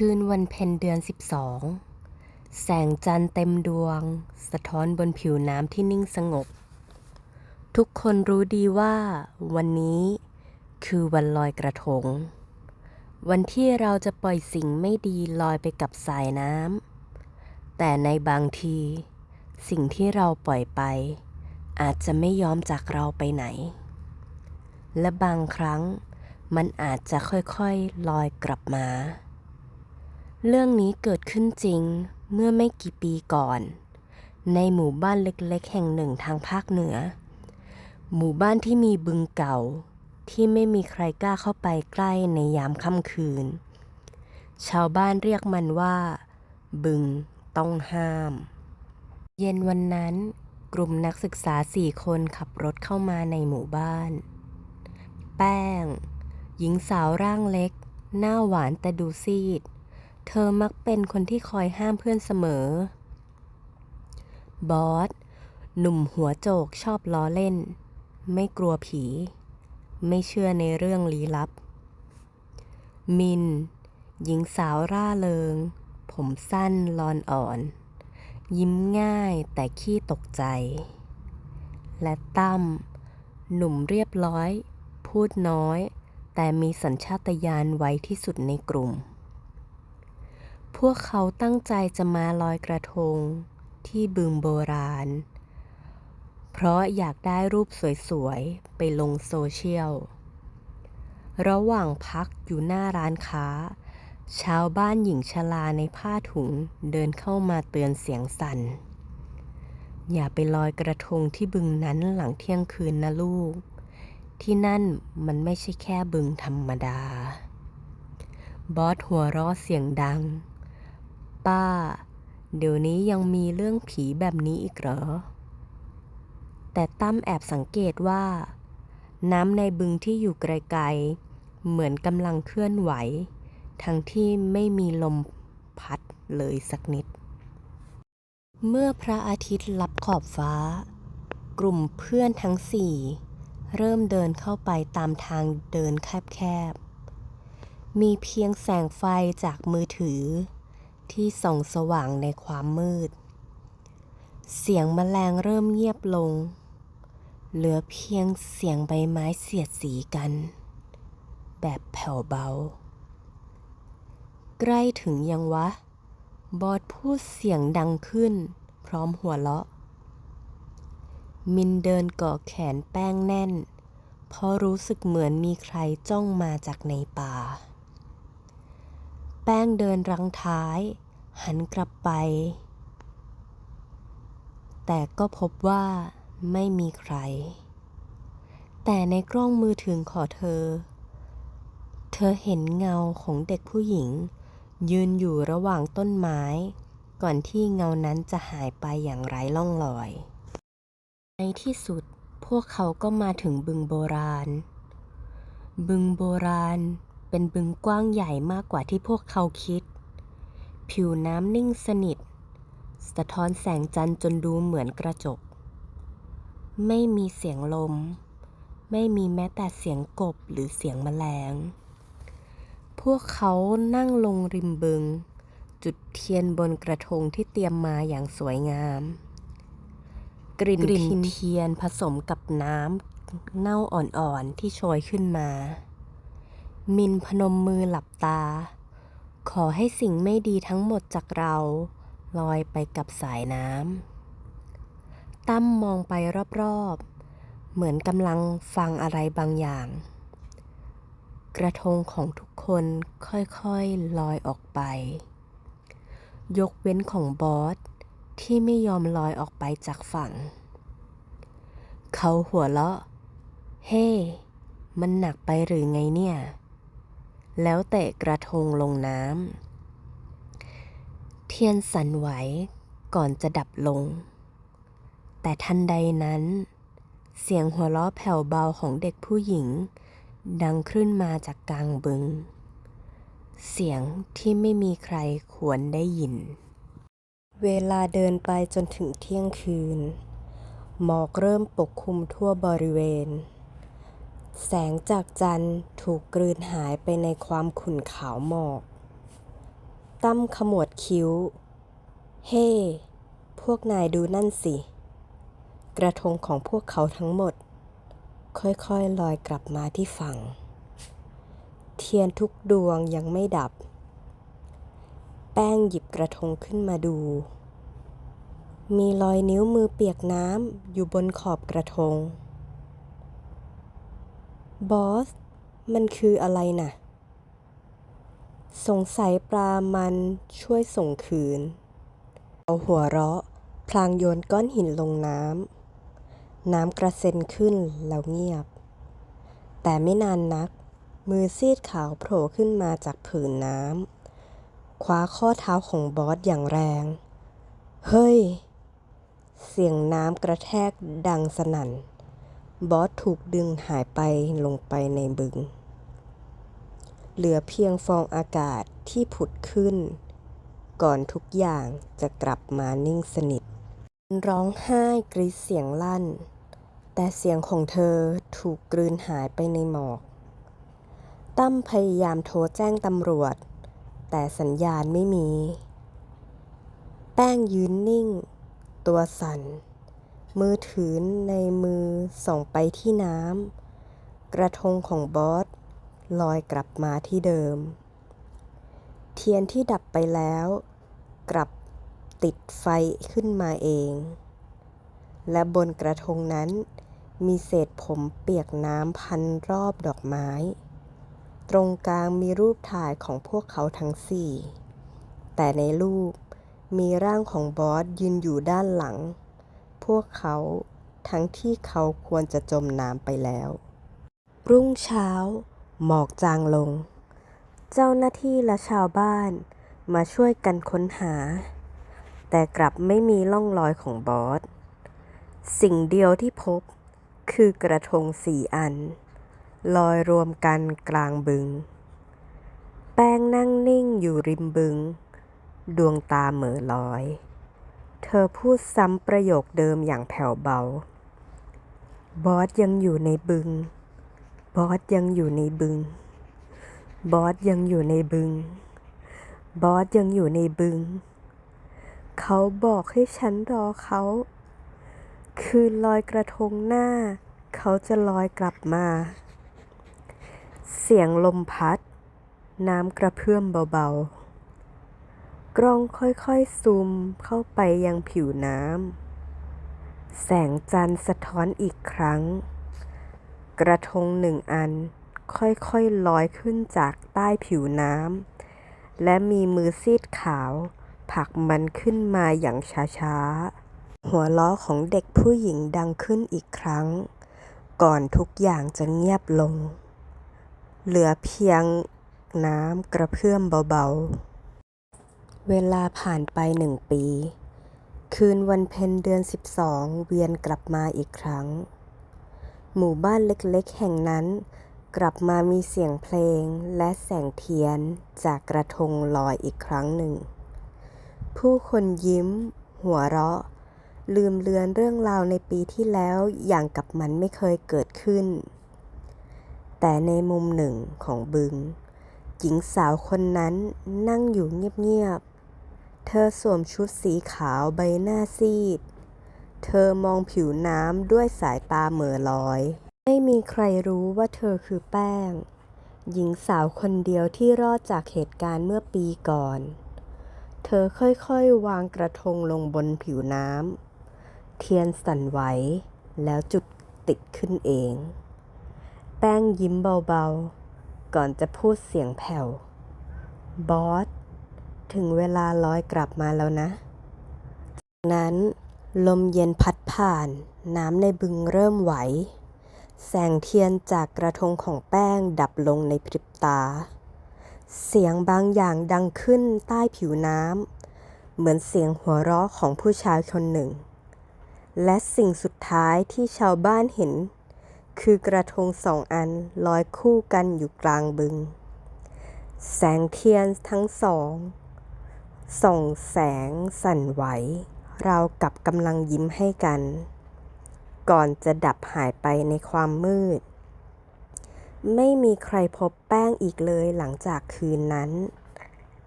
คืนวันเพ็ญเดือนสิบสองแสงจันทร์เต็มดวง สะท้อนบนผิวน้ำที่นิ่งสงบ ทุกคนรู้ดีว่าวันนี้คือวันลอยกระทง วันที่เราจะปล่อยสิ่งไม่ดีลอยไปกับสายน้ำแต่ในบางที สิ่งที่เราปล่อยไป อาจจะไม่ยอมจากเราไปไหน และบางครั้งมันอาจจะค่อยๆลอยกลับมา เรื่องนี้เกิดขึ้นจริงเมื่อไม่กี่ปีก่อน ในหมู่บ้านเล็กๆ แห่งหนึ่งทางภาคเหนือ หมู่บ้านที่มีบึงเก่าที่ไม่มีใครกล้าเข้าไปใกล้ในยามค่ำคืน ชาวบ้านเรียกมันว่า บึงต้องห้าม เย็นวันนั้นกลุ่มนักศึกษาสี่คนขับรถเข้ามาในหมู่บ้าน แป้ง หญิงสาวร่างเล็ก หน้าหวานแต่ดูซีด เธอมักเป็นคนที่คอยห้ามเพื่อนเสมอ บอส หนุ่มหัวโจกชอบล้อเล่น ไม่กลัวผี ไม่เชื่อในเรื่องลี้ลับ มิน หญิงสาวร่าเริง ผมสั้นลอนอ่อน ยิ้มง่ายแต่ขี้ตกใจ และตั้ม หนุ่มเรียบร้อย พูดน้อย แต่มีสัญชาตญาณไว้ที่สุดในกลุ่ม พวกเขาตั้งใจจะมาลอยกระทงที่บึงโบราณ เพราะอยากได้รูปสวยๆ ไปลงโซเชียล ระหว่างพักอยู่หน้าร้านค้า ชาวบ้านหญิงชราในผ้าถุงเดินเข้ามาเตือนเสียงสั่น อย่าไปลอยกระทงที่บึงนั้นหลังเที่ยงคืนนะลูก ที่นั่นมันไม่ใช่แค่บึงธรรมดา บอสหัวเราะเสียงดัง ป้า เดี๋ยวนี้ยังมีเรื่องผีแบบนี้อีกเหรอ แต่ตั้มแอบสังเกตว่า น้ำในบึงที่อยู่ไกลๆ เหมือนกำลังเคลื่อนไหว ทั้งที่ไม่มีลมพัดเลยสักนิด เมื่อพระอาทิตย์ลับขอบฟ้า กลุ่มเพื่อนทั้งสี่เริ่มเดินเข้าไปตามทางเดินแคบๆ มีเพียงแสงไฟจากมือถือ ที่ส่องสว่างในความมืด เสียงแมลงเริ่มเงียบลง เหลือเพียงเสียงใบไม้เสียดสีกัน แบบแผ่วเบา ใกล้ถึงยังวะ บอสพูดเสียงดังขึ้น พร้อมหัวเราะ มินเดินกาะแขนแป้งแน่น เพราะรู้สึกเหมือนมีใครจ้องมาจากในป่า แป้งเดินรังท้าย หันกลับไป แต่ก็พบว่าไม่มีใคร แต่ในกล้องมือถือของเธอ เธอเห็นเงาของเด็กผู้หญิง ยืนอยู่ระหว่างต้นไม้ ก่อนที่เงานั้นจะหายไปอย่างไร้ร่องรอย ในที่สุดพวกเขาก็มาถึงบึงโบราณ บึงโบราณ เป็นบึงกว้างใหญ่มากกว่าที่พวกเขาคิด ผิวน้ำนิ่งสนิท สะท้อนแสงจันทร์จนดูเหมือนกระจก ไม่มีเสียงลม ไม่มีแม้แต่เสียงกบหรือเสียงแมลง พวกเขานั่งลงริมบึง จุดเทียนบนกระทงที่เตรียมมาอย่างสวยงาม กลิ่นทินเทียนผสมกับน้ำเน่าอ่อนๆที่โชยขึ้นมา มินพนมมือหลับตา ขอให้สิ่งไม่ดีทั้งหมดจากเรา ลอยไปกับสายน้ำ ตั้มมองไปรอบๆ เหมือนกำลังฟังอะไรบางอย่าง กระทงของทุกคนค่อยๆลอยออกไป ยกเว้นของบอสที่ไม่ยอมลอยออกไปจากฝั่ง เขาหัวเราะ เฮ้มันหนักไปหรือไงเนี่ย แล้วเตะกระทงลงน้ำ เทียนสั่นไหวก่อนจะดับลง แต่ทันใดนั้น เสียงหัวเราะแผ่วเบาของเด็กผู้หญิง ดังขึ้นมาจากกลางบึง เสียงที่ไม่มีใครควรได้ยิน เวลาเดินไปจนถึงเที่ยงคืน หมอกเริ่มปกคลุมทั่วบริเวณ แสงจากจันทร์ถูกกลืนหายไปในความขุ่นขาวหมอก ตั้มขมวดคิ้ว เฮ้พวกนายดูนั่นสิ กระทงของพวกเขาทั้งหมด ค่อยๆลอยกลับมาที่ฝั่ง เทียนทุกดวงยังไม่ดับ แป้งหยิบกระทงขึ้นมาดู มีรอยนิ้วมือเปียกน้ำอยู่บนขอบกระทง บอส มันคืออะไรน่ะ สงสัยปลามันช่วยส่งคืน เอาหัวเราะ พลางโยนก้อนหินลงน้ำ น้ำกระเซ็นขึ้นแล้วเงียบ แต่ไม่นานนัก มือซีดขาวโผล่ขึ้นมาจากผืนน้ำ คว้าข้อเท้าของบอสอย่างแรง เฮ้ย เสียงน้ำกระแทกดังสนั่น บอสถูกดึงหายไปลงไปในบึง เหลือเพียงฟองอากาศที่ผุดขึ้น ก่อนทุกอย่างจะกลับมานิ่งสนิท ร้องไห้กรีดเสียงลั่น แต่เสียงของเธอถูกกลืนหายไปในหมอก ตั้มพยายามโทรแจ้งตำรวจ แต่สัญญาณไม่มี แป้งยืนนิ่ง ตัวสั่น มือถือในมือส่องไปที่น้ำ กระทงของบอสลอยกลับมาที่เดิม เทียนที่ดับไปแล้ว กลับติดไฟขึ้นมาเอง และบนกระทงนั้น มีเศษผมเปียกน้ำพันรอบดอกไม้ ตรงกลางมีรูปถ่ายของพวกเขาทั้งสี่ แต่ในรูปมีร่างของบอสยืนอยู่ด้านหลัง พวกเขาทั้งที่เขาควรจะจมน้ำไปแล้ว รุ่งเช้า หมอกจางลง เจ้าหน้าที่และชาวบ้านมาช่วยกันค้นหา แต่กลับไม่มีร่องรอยของบอส สิ่งเดียวที่พบคือกระทงสี่อัน ลอยรวมกันกลางบึง แป้งนั่งนิ่งอยู่ริมบึง ดวงตาเหม่อลอย เธอพูดซ้ำประโยคเดิมอย่างแผ่วเบา บอสยังอยู่ในบึง บอสยังอยู่ในบึง บอสยังอยู่ในบึง บอสยังอยู่ในบึง เขาบอกให้ฉันรอเขา คืนลอยกระทงหน้า เขาจะลอยกลับมา เสียงลมพัด น้ำกระเพื่อมเบาๆ กล้องค่อยๆ ซูมเข้าไปยังผิวน้ำ แสงจันทร์สะท้อนอีกครั้ง กระทงหนึ่งอันค่อยๆลอยขึ้นจากใต้ผิวน้ำ และมีมือซีดขาวผลักมันขึ้นมาอย่างช้าๆ หัวล้อของเด็กผู้หญิงดังขึ้นอีกครั้ง ก่อนทุกอย่างจะเงียบลง เหลือเพียงน้ำกระเพื่อมเบาๆ เวลาผ่านไปหนึ่งปี คืนวันเพ็ญเดือนสิบสองเวียนกลับมาอีกครั้ง หมู่บ้านเล็กๆ แห่งนั้นกลับมามีเสียงเพลงและแสงเทียนจากกระทงลอยอีกครั้งหนึ่ง ผู้คนยิ้ม หัวเราะ ลืมเลือนเรื่องราวในปีที่แล้วอย่างกับมันไม่เคยเกิดขึ้น แต่ในมุมหนึ่งของบึง หญิงสาวคนนั้นนั่งอยู่เงียบๆ เธอสวมชุดสีขาวใบหน้าซีด เธอมองผิวน้ำด้วยสายตาเหม่อลอย ไม่มีใครรู้ว่าเธอคือแป้ง หญิงสาวคนเดียวที่รอดจากเหตุการณ์เมื่อปีก่อน เธอค่อยๆ วางกระทงลงบนผิวน้ำ เทียนสั่นไหว แล้วจุดติดขึ้นเอง แป้งยิ้มเบาๆ ก่อนจะพูดเสียงแผ่ว บอส ถึงเวลาลอยกลับมาแล้วนะจากนั้นลมเย็นพัดผ่าน น้ำในบึงเริ่มไหว แสงเทียนจากกระทงของแป้งดับลงในพริบตา เสียงบางอย่างดังขึ้นใต้ผิวน้ำ เหมือนเสียงหัวเราะของผู้ชายคนหนึ่ง และสิ่งสุดท้ายที่ชาวบ้านเห็น คือกระทงสองอันลอยคู่กันอยู่กลางบึง แสงเทียนทั้งสอง ส่องแสงสั่นไหว ราวกับกำลังยิ้มให้กัน ก่อนจะดับหายไปในความมืด ไม่มีใครพบแป้งอีกเลยหลังจากคืนนั้น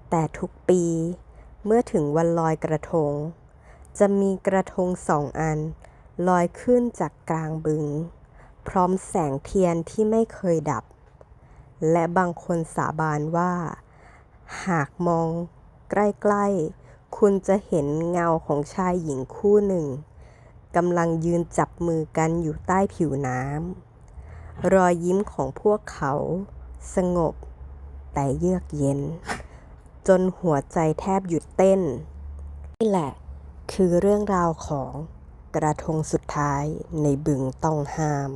แต่ทุกปีเมื่อถึงวันลอยกระทง จะมีกระทงสองอัน ลอยขึ้นจากกลางบึง พร้อมแสงเทียนที่ไม่เคยดับ และบางคนสาบานว่า หากมอง ใกล้ๆ คุณจะเห็นเงาของชายหญิงคู่หนึ่งกำลังยืนจับมือกันอยู่ใต้ผิวน้ำ รอยยิ้มของพวกเขา สงบ แต่เยือกเย็น จนหัวใจแทบหยุดเต้น นี่แหละ คือเรื่องราวของกระทงสุดท้ายในบึงต้องห้าม